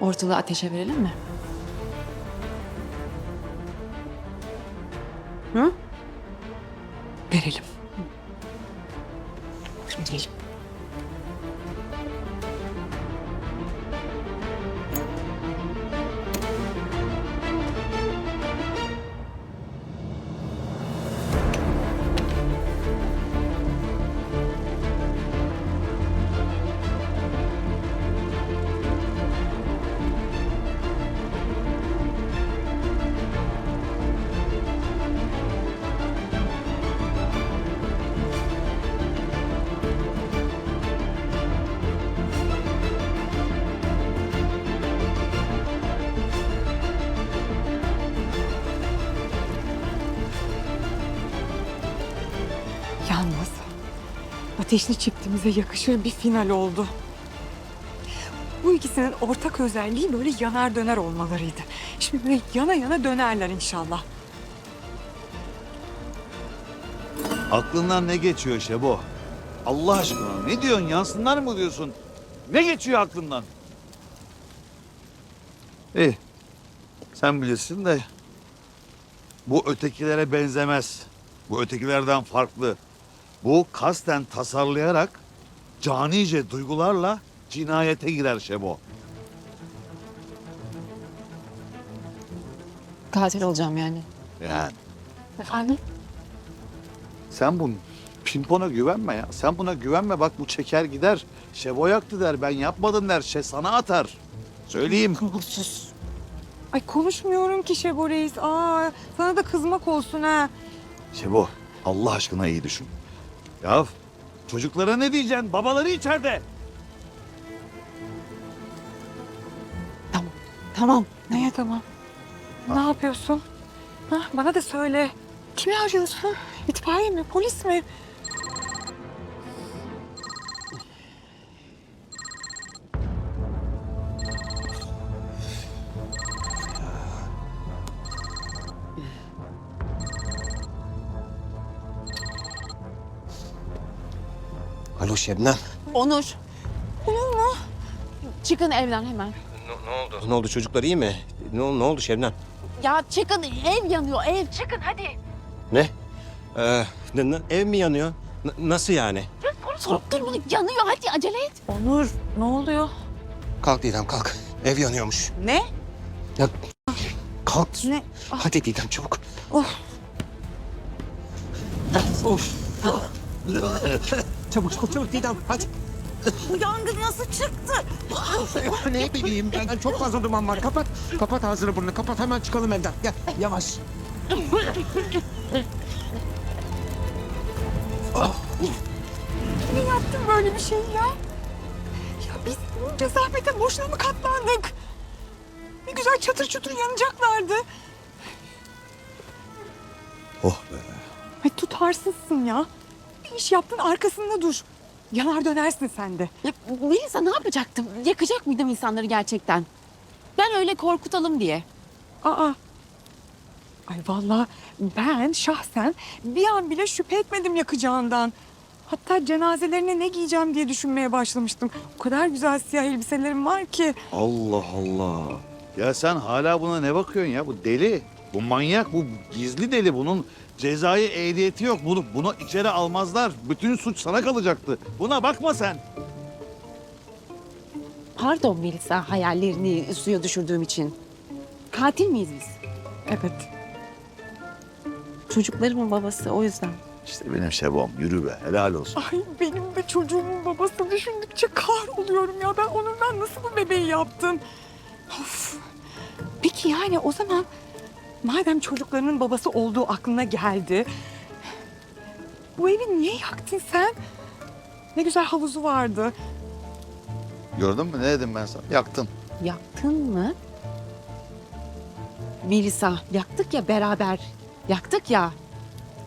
Ortalığı ateşe verelim mi? Hı? Verelim. Ateşli çiftimize yakışır bir final oldu. Bu ikisinin ortak özelliği böyle yanar döner olmalarıydı. Şimdi böyle yana yana dönerler inşallah. Aklından ne geçiyor Şebo? Allah aşkına ne diyorsun? Yansınlar mı diyorsun? Ne geçiyor aklından? İyi. Sen bilirsin de bu ötekilere benzemez. Bu ötekilerden farklı. Bu kasten tasarlayarak canice duygularla cinayete girer Şebo. Katil olacağım yani. Yani Efendim? sen bu pimpona güvenme ya. Sen buna güvenme bak bu çeker gider. Şebo yaktı der ben yapmadım der. Şey sana atar. Söyleyeyim. Sus. Ay konuşmuyorum ki Şebo Reis. Aa, sana da kızmak olsun ha. Şebo Allah aşkına iyi düşün. Ya çocuklara ne diyeceksin? Babaları içeride. Tamam. Tamam. Neye tamam? Ne yapıyorsun? Ha, bana da söyle. Kimi arıyorsun? İtfaiye mi? Polis mi? Alo Şebnem. Onur. Onur mu? Çıkın evden hemen. Ne, oldu? Ne oldu çocuklar iyi mi? Ne, ne oldu Şebnem? Ya çıkın ev yanıyor ev. Çıkın hadi. Ne? Ee, ne- ne- ev mi yanıyor? N- nasıl yani? Sorup durma yanıyor hadi acele et. Onur ne oluyor? Kalk Didem kalk. Ev yanıyormuş. Ne? Ya kalk. Ne? Hadi Didem çabuk. Of. Of. Çabuk çabuk çabuk Didem hadi. Bu yangın nasıl çıktı? ne bileyim ben çok fazla duman var. Kapat. Kapat ağzını burnunu kapat hemen çıkalım evden. Gel yavaş. Niye yaptın böyle bir şey ya? Ya biz bunca zahmete boşuna mı katlandık? Ne güzel çatır çutur yanacaklardı. Oh be. Ay tutarsızsın ya. İş yaptın arkasında dur. Yanar dönersin sen de. Ya, Melisa ne yapacaktım? Yakacak mıydım insanları gerçekten? Ben öyle korkutalım diye. Aa. Ay vallahi ben şahsen bir an bile şüphe etmedim yakacağından. Hatta cenazelerine ne giyeceğim diye düşünmeye başlamıştım. O kadar güzel siyah elbiselerim var ki. Allah Allah. Ya sen hala buna ne bakıyorsun ya? Bu deli. Bu manyak. Bu gizli deli. Bunun cezai ehliyeti yok. Bunu, bunu içeri almazlar. Bütün suç sana kalacaktı. Buna bakma sen. Pardon Melisa hayallerini suya düşürdüğüm için. Katil miyiz biz? Evet. Çocuklarımın babası o yüzden. İşte benim Şebom. Yürü be. Helal olsun. Ay benim de çocuğumun babası düşündükçe kahroluyorum ya. Ben onundan nasıl bu bebeği yaptım? Of. Peki yani o zaman madem çocuklarının babası olduğu aklına geldi. Bu evi niye yaktın sen? Ne güzel havuzu vardı. Gördün mü? Ne dedim ben sana? Yaktın. Yaktın mı? Melisa yaktık ya beraber. Yaktık ya.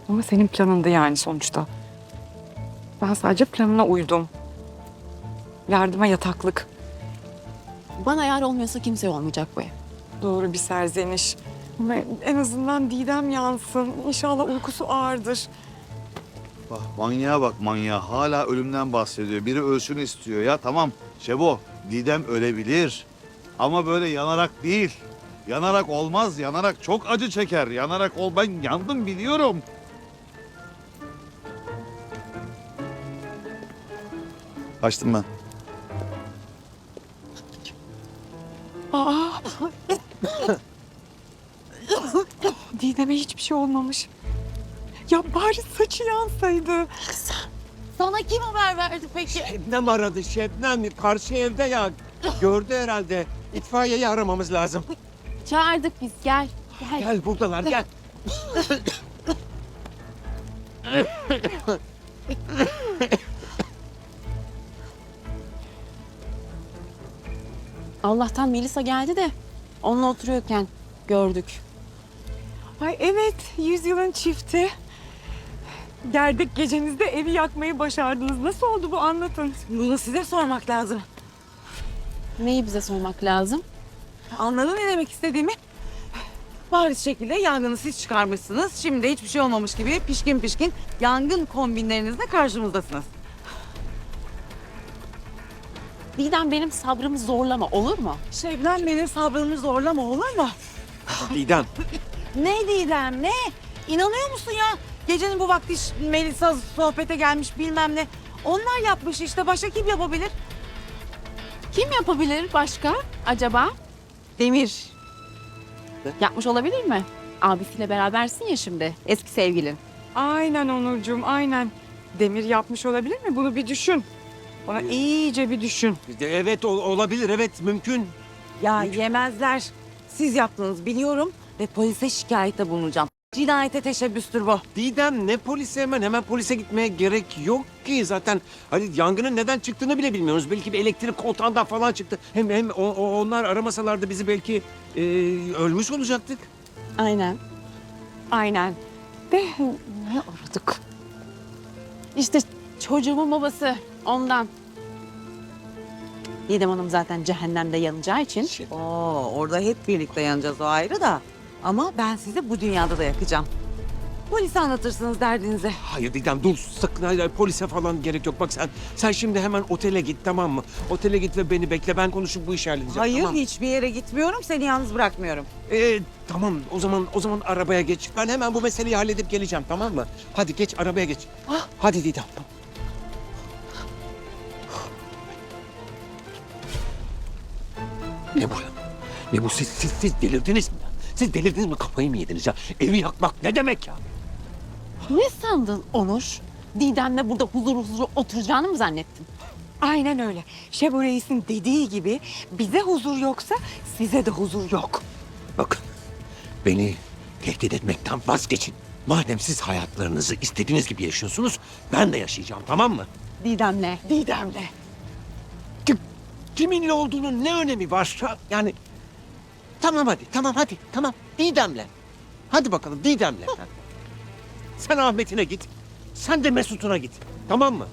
Ama senin planındı yani sonuçta. Ben sadece planına uydum. Yardıma yataklık. Bana yar olmuyorsa kimse olmayacak bu ev. Doğru bir serzeniş. Ama en azından Didem yansın. İnşallah uykusu ağırdır. Bak manyağa bak manyağa. Hala ölümden bahsediyor. Biri ölsün istiyor ya. Tamam Şebo. Didem ölebilir. Ama böyle yanarak değil. Yanarak olmaz. Yanarak çok acı çeker. Yanarak ol. Ben yandım biliyorum. Açtım ben. Aa. Hiçbir şey olmamış. Ya bari saçı yansaydı. Sana kim haber verdi peki? Şebnem aradı Şebnem. Karşı evde ya. Gördü herhalde. İtfaiyeyi aramamız lazım. Çağırdık biz gel. Gel. Gel buradalar gel. Allah'tan Melisa geldi de onunla oturuyorken gördük. Ay evet, yüzyılın çifti. Gerdek gecenizde evi yakmayı başardınız. Nasıl oldu bu anlatın. Bunu size sormak lazım. Neyi bize sormak lazım? Anladın ne demek istediğimi? Bariz şekilde yangını siz çıkarmışsınız. Şimdi de hiçbir şey olmamış gibi pişkin pişkin yangın kombinlerinizle karşımızdasınız. Didem benim sabrımı zorlama olur mu? Şebnem benim sabrımı zorlama olur mu? Didem. Ne Didem ne? İnanıyor musun ya? Gecenin bu vakti Melisa sohbete gelmiş bilmem ne. Onlar yapmış işte başka kim yapabilir? Kim yapabilir başka acaba? Demir. Yapmış olabilir mi? Abisiyle berabersin ya şimdi. Eski sevgilin. Aynen Onurcuğum, aynen. Demir yapmış olabilir mi? Bunu bir düşün. Ona iyice bir düşün. Evet ol- olabilir evet mümkün. Ya yemezler. Siz yaptınız biliyorum ve polise şikayette bulunacağım. Cinayete teşebbüstür bu. Didem ne polise hemen hemen polise gitmeye gerek yok ki zaten. Hani yangının neden çıktığını bile bilmiyoruz. Belki bir elektrik kontağından falan çıktı. Hem hem o- o- onlar aramasalardı bizi belki e, ölmüş olacaktık. Aynen. Aynen. De ne aradık? İşte çocuğumun babası ondan. Didem Hanım zaten cehennemde yanacağı için. Oo, orada hep birlikte yanacağız o ayrı da. Ama ben sizi bu dünyada da yakacağım. Polise anlatırsınız derdinizi. Hayır Didem dur sakın hayır, hayır, polise falan gerek yok. Bak sen sen şimdi hemen otele git tamam mı? Otele git ve beni bekle ben konuşup bu işi halledeceğim. Hayır tamam. hiçbir yere gitmiyorum seni yalnız bırakmıyorum. Ee, tamam o zaman o zaman arabaya geç. Ben hemen bu meseleyi halledip geleceğim tamam mı? Hadi geç arabaya geç. Hadi Didem. Ne bu? Ne bu siz, siz, siz delirdiniz mi? Siz delirdiniz mi kafayı mı yediniz ya? Evi yakmak ne demek ya? Ne sandın Onur? Didem'le burada huzur huzur oturacağını mı zannettin? Aynen öyle. Şebo Reis'in dediği gibi bize huzur yoksa size de huzur yok. Bakın beni tehdit etmekten vazgeçin. Madem siz hayatlarınızı istediğiniz gibi yaşıyorsunuz ben de yaşayacağım tamam mı? Didem'le. Didem'le. Kim- Kiminle olduğunun ne önemi var? Yani tamam hadi tamam hadi tamam Didem'le. Hadi bakalım Didem'le. Ha. Sen Ahmet'ine git. Sen de Mesut'una git. Tamam mı?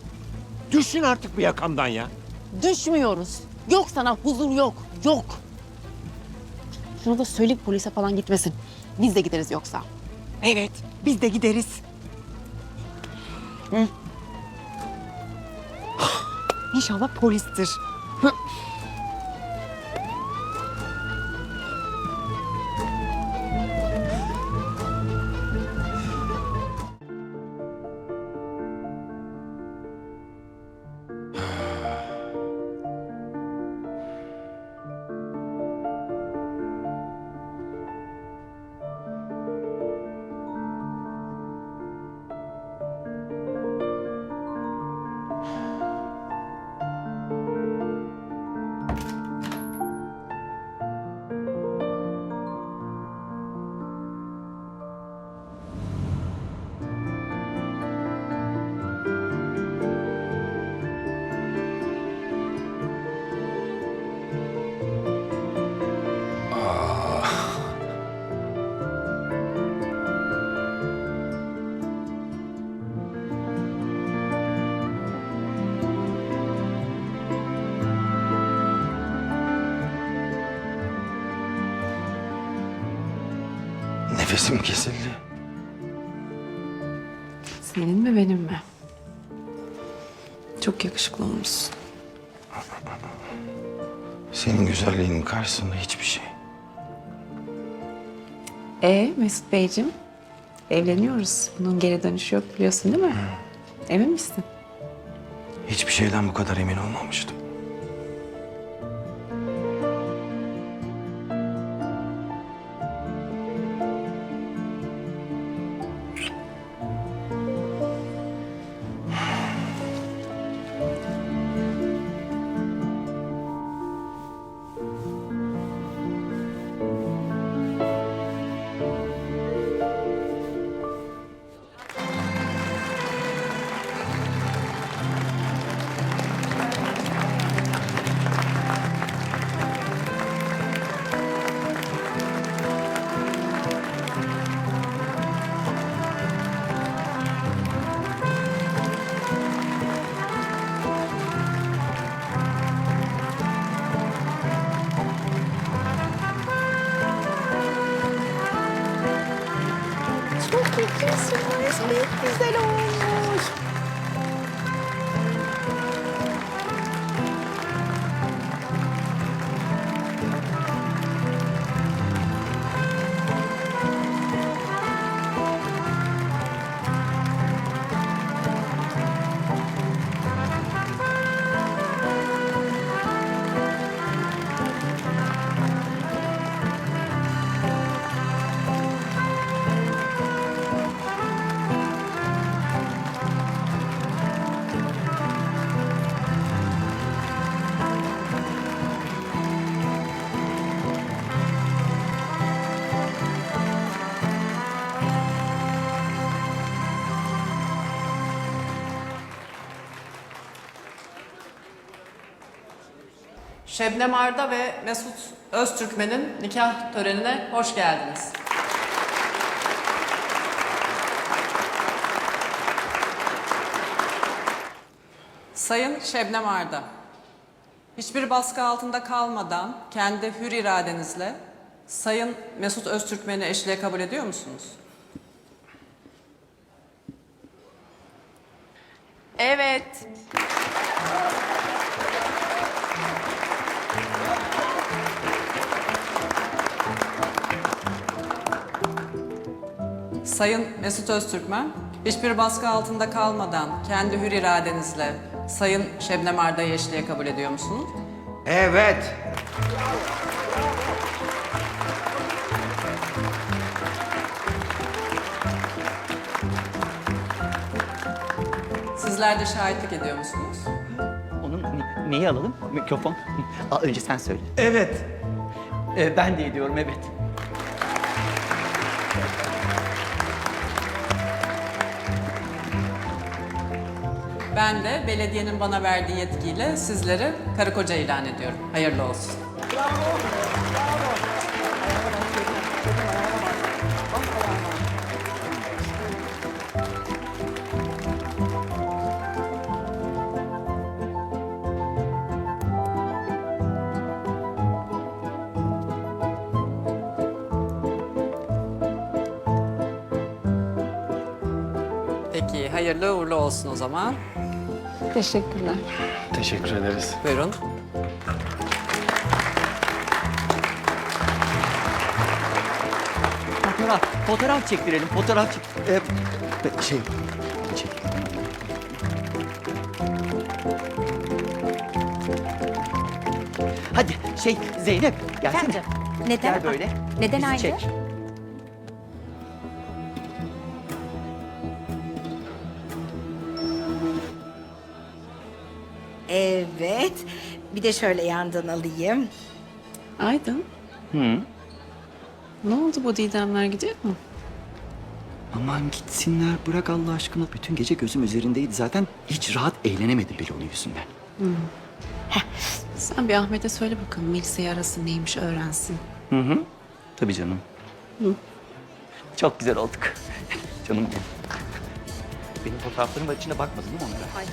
Düşün artık bir yakamdan ya. Düşmüyoruz. Yok sana huzur yok. Yok. Şunu da söyle polise falan gitmesin. Biz de gideriz yoksa. Evet, biz de gideriz. Hı. İnşallah polistir. Nefesim kesildi. Senin mi benim mi? Çok yakışıklı olmuşsun. Senin güzelliğinin karşısında hiçbir şey. E Mesut Beyciğim, evleniyoruz. Bunun geri dönüşü yok biliyorsun değil mi? Emin misin? Hiçbir şeyden bu kadar emin olmamıştım. Şebnem Arda ve Mesut Öztürkmen'in nikah törenine hoş geldiniz. Sayın Şebnem Arda, hiçbir baskı altında kalmadan kendi hür iradenizle Sayın Mesut Öztürkmen'i eşliğe kabul ediyor musunuz? Evet. Sayın Mesut Öztürkmen, hiçbir baskı altında kalmadan kendi hür iradenizle Sayın Şebnem Arda'yı eşliğe kabul ediyor musunuz? Evet. Sizler de şahitlik ediyor musunuz? Onun ne- neyi alalım? Mikrofon. Aa, önce sen söyle. Evet. Ee, ben de ediyorum evet. Ben de belediyenin bana verdiği yetkiyle sizleri karı koca ilan ediyorum. Hayırlı olsun. Peki, hayırlı uğurlu olsun o zaman. Teşekkürler. Teşekkür ederiz. Buyurun. Fotoğraf, fotoğraf çektirelim. Fotoğraf çek... Ee, şey, çek. Hadi şey Zeynep gelsene. Neden? Gel böyle. Neden Bizi aynı? çek. Evet. Bir de şöyle yandan alayım. Aydın. Hı. Ne oldu bu Didemler gidiyor mu? Aman gitsinler bırak Allah aşkına. Bütün gece gözüm üzerindeydi. Zaten hiç rahat eğlenemedim bile onun yüzünden. Sen bir Ahmet'e söyle bakalım Melisa'yı arasın neymiş öğrensin. Hı hı. Tabii canım. Çok güzel olduk. canım benim. Benim fotoğraflarım var içine bakmadın değil mi onlara? Hayır.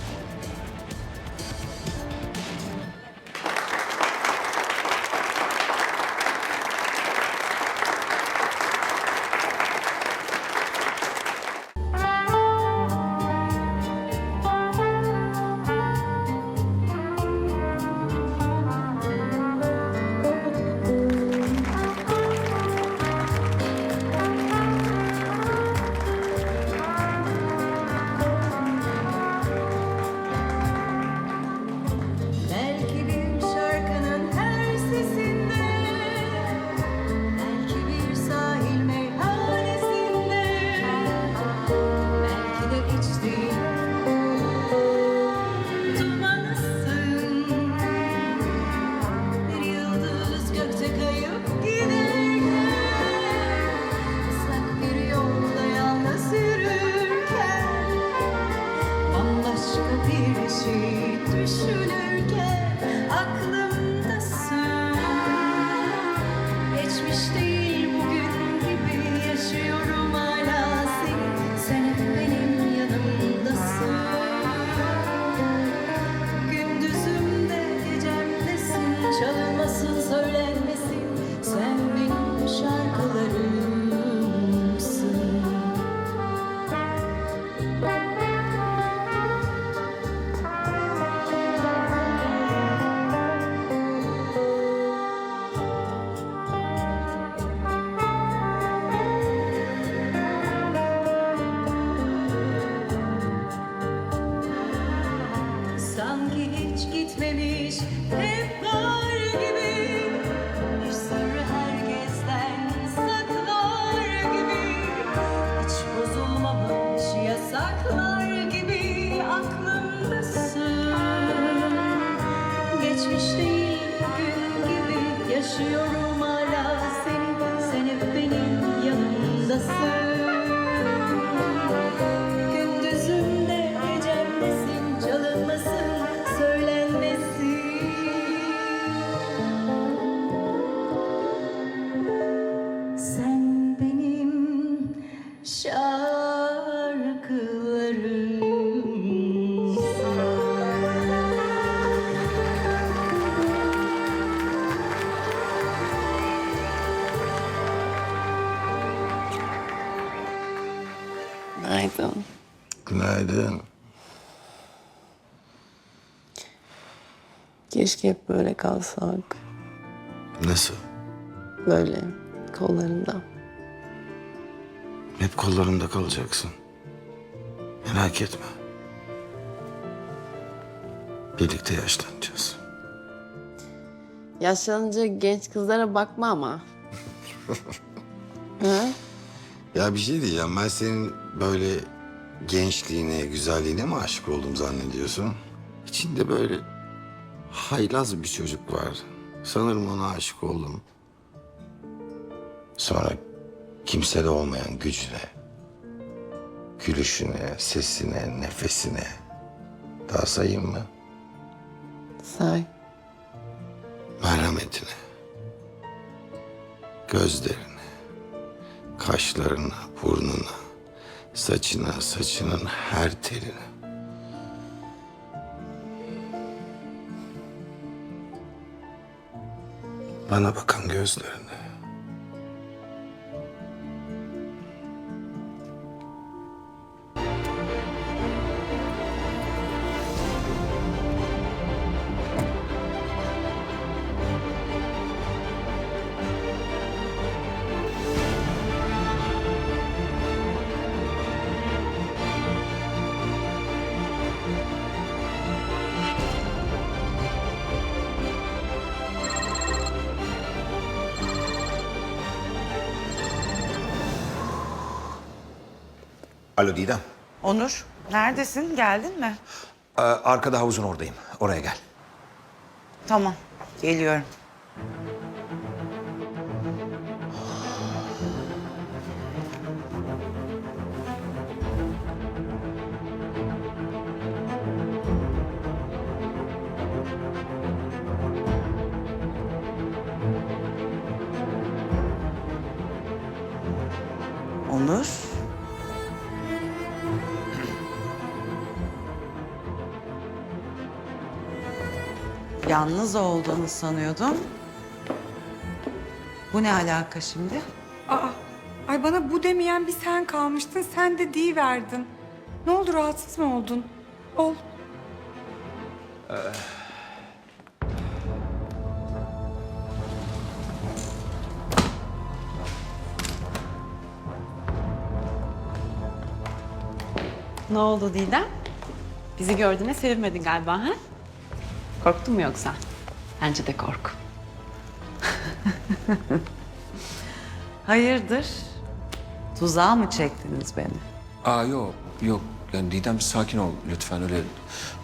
Günaydın. Günaydın. Keşke hep böyle kalsak. Nasıl? Böyle kollarında. Hep kollarımda kalacaksın. Merak etme. Birlikte yaşlanacağız. Yaşlanınca genç kızlara bakma ama. Hı? Ya bir şey diyeceğim. Ben senin böyle gençliğine, güzelliğine mi aşık oldum zannediyorsun? İçinde böyle haylaz bir çocuk var. Sanırım ona aşık oldum. Sonra kimsede olmayan gücüne, gülüşüne, sesine, nefesine. Daha sayayım mı? Say. merhametine, gözlerine, kaşlarına, burnuna, saçına, saçının her teline. Bana bakan gözlerine. Alo Didem. Onur, neredesin? Geldin mi? Ee, arkada havuzun oradayım. Oraya gel. Tamam, geliyorum. Yalnız olduğunu sanıyordum. Bu ne alaka şimdi? Aa, ay bana bu demeyen bir sen kalmıştın. Sen de di verdin. Ne oldu rahatsız mı oldun? Ol. Ne oldu Didem? Bizi gördüğüne sevinmedin galiba ha? Korktun mu yoksa? Bence de kork. Hayırdır? Tuzağa mı çektiniz beni? Aa yok yok. Yani Didem sakin ol lütfen öyle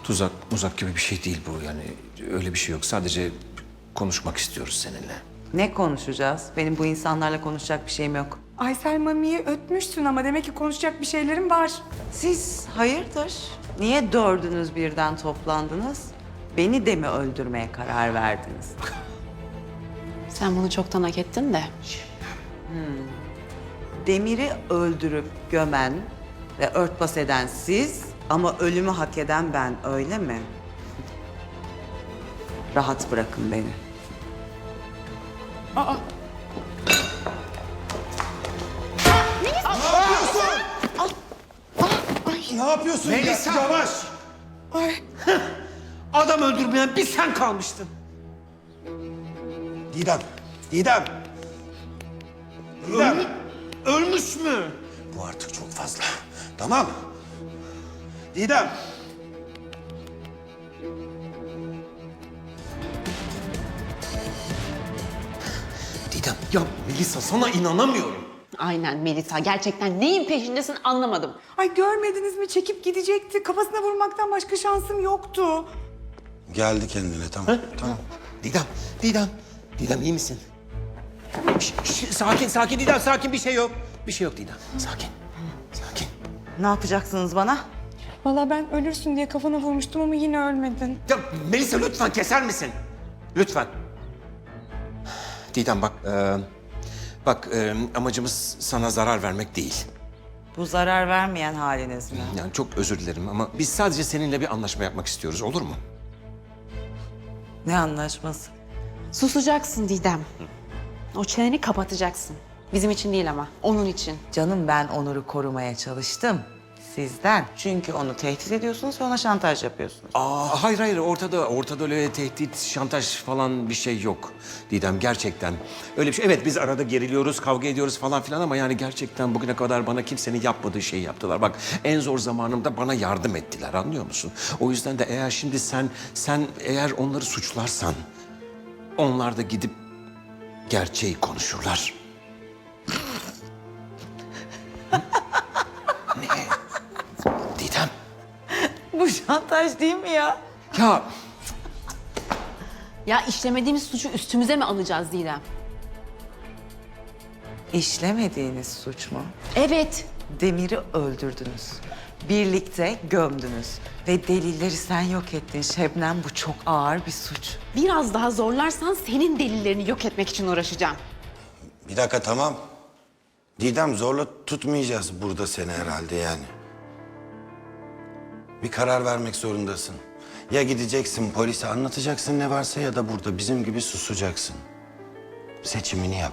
tuzak muzak gibi bir şey değil bu yani öyle bir şey yok. Sadece konuşmak istiyoruz seninle. Ne konuşacağız? Benim bu insanlarla konuşacak bir şeyim yok. Aysel Mami'yi ötmüşsün ama demek ki konuşacak bir şeylerin var. Siz hayırdır? Niye dördünüz birden toplandınız? Beni de mi öldürmeye karar verdiniz? Sen bunu çoktan hak ettin de. Demir'i öldürüp gömen ve örtbas eden siz ama ölümü hak eden ben öyle mi? Rahat bırakın beni. Ne yapıyorsun Melisa! Yavaş! Adam öldürmeyen bir sen kalmıştın. Didem. Didem. Didem. Ölmüş mü? Bu artık çok fazla. Tamam. Didem. Didem ya Melisa sana inanamıyorum. Aynen Melisa. Gerçekten neyin peşindesin anlamadım. Ay görmediniz mi? Çekip gidecekti. Kafasına vurmaktan başka şansım yoktu. Geldi kendine tamam. tamam. Didem. Didem. Didem iyi misin? Şş, şş, sakin sakin Didem sakin bir şey yok. Bir şey yok Didem. Sakin. Sakin. Ne yapacaksınız bana? Vallahi ben ölürsün diye kafana vurmuştum ama yine ölmedin. Ya Melisa lütfen keser misin? Lütfen. Didem bak, e, bak e, amacımız sana zarar vermek değil. Bu zarar vermeyen haliniz mi? Yani çok özür dilerim ama biz sadece seninle bir anlaşma yapmak istiyoruz. Olur mu? Ne anlaşması? Susacaksın Didem. O çeneni kapatacaksın. Bizim için değil ama, onun için. Canım ben Onur'u korumaya çalıştım. Sizden. Çünkü onu tehdit ediyorsunuz ve ona şantaj yapıyorsunuz. Aa, hayır hayır ortada ortada öyle tehdit, şantaj falan bir şey yok. Didem gerçekten öyle bir şey. Evet biz arada geriliyoruz, kavga ediyoruz falan filan ama yani gerçekten bugüne kadar bana kimsenin yapmadığı şeyi yaptılar. Bak en zor zamanımda bana yardım ettiler anlıyor musun? O yüzden de eğer şimdi sen sen eğer onları suçlarsan onlar da gidip gerçeği konuşurlar. şantaj değil mi ya? Ya Ya işlemediğimiz suçu üstümüze mi alacağız Didem? İşlemediğiniz suç mu? Evet. Demir'i öldürdünüz. Birlikte gömdünüz. Ve delilleri sen yok ettin Şebnem. Bu çok ağır bir suç. Biraz daha zorlarsan senin delillerini yok etmek için uğraşacağım. Bir dakika tamam. Didem zorla tutmayacağız burada seni herhalde yani. Bir karar vermek zorundasın. Ya gideceksin polise anlatacaksın ne varsa ya da burada bizim gibi susacaksın. Seçimini yap.